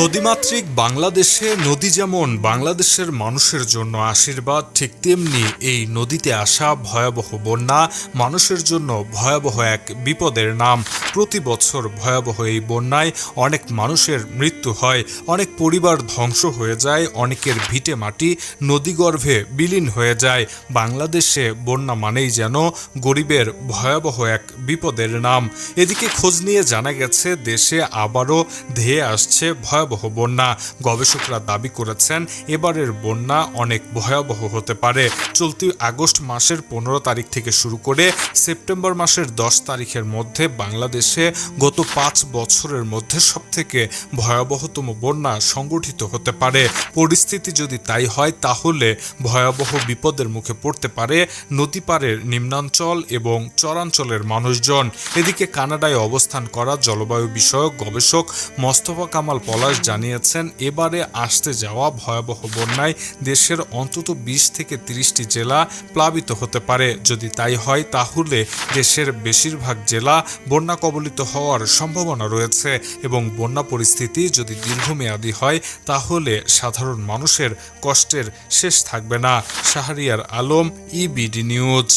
নদীমাতৃক বাংলাদেশে নদী যেমন বাংলাদেশের মানুষের জন্য আশীর্বাদ, ঠিক তেমনি এই নদীতে আসা ভয়াবহ বন্যা মানুষের জন্য ভয়াবহ এক বিপদের নাম। প্রতি বছর ভয়াবহ এই বন্যায় অনেক মানুষের মৃত্যু হয়, অনেক পরিবার ধ্বংস হয়ে যায়, অনেকের ভিটে মাটি নদীগর্ভে বিলীন হয়ে যায়। বাংলাদেশে বন্যা মানেই যেন গরিবের ভয়াবহ এক বিপদের নাম। এদিকে খোঁজ নিয়ে জানা গেছে, দেশে আবারও ধেয়ে আসছে ভয়াবহ বন্যা গবেষকরা দাবি করেছেন, এবারের বন্যা অনেক ভয়াবহ হতে পারে। চলতি আগস্ট মাসের পনেরো তারিখ থেকে শুরু করে সেপ্টেম্বর মাসের দশ তারিখের মধ্যে বাংলাদেশে গত পাঁচ বছরের মধ্যে সবথেকে ভয়াবহতম বন্যা সংগঠিত হতে পারে। পরিস্থিতি যদি তাই হয়, তাহলে ভয়াবহ বিপদের মুখে পড়তে পারে নদী পাড়ের নিম্নাঞ্চল এবং চরাঞ্চলের মানুষজন। এদিকে কানাডায় অবস্থান করা জলবায়ু বিষয়ক গবেষক মস্তফা কামাল পলাশ জানিয়েছেন, এবারে আসতে যাওয়া ভয়াবহ বন্যায় দেশের অন্তত বিশ থেকে তিরিশটি জেলা প্লাবিত হতে পারে। যদি তাই হয়, তাহলে দেশের বেশিরভাগ জেলা বন্যা কবলিত হওয়ার সম্ভাবনা রয়েছে এবং বন্যা পরিস্থিতি যদি দীর্ঘমেয়াদী হয়, তাহলে সাধারণ মানুষের কষ্টের শেষ থাকবে না। Shahriar Alam EBD news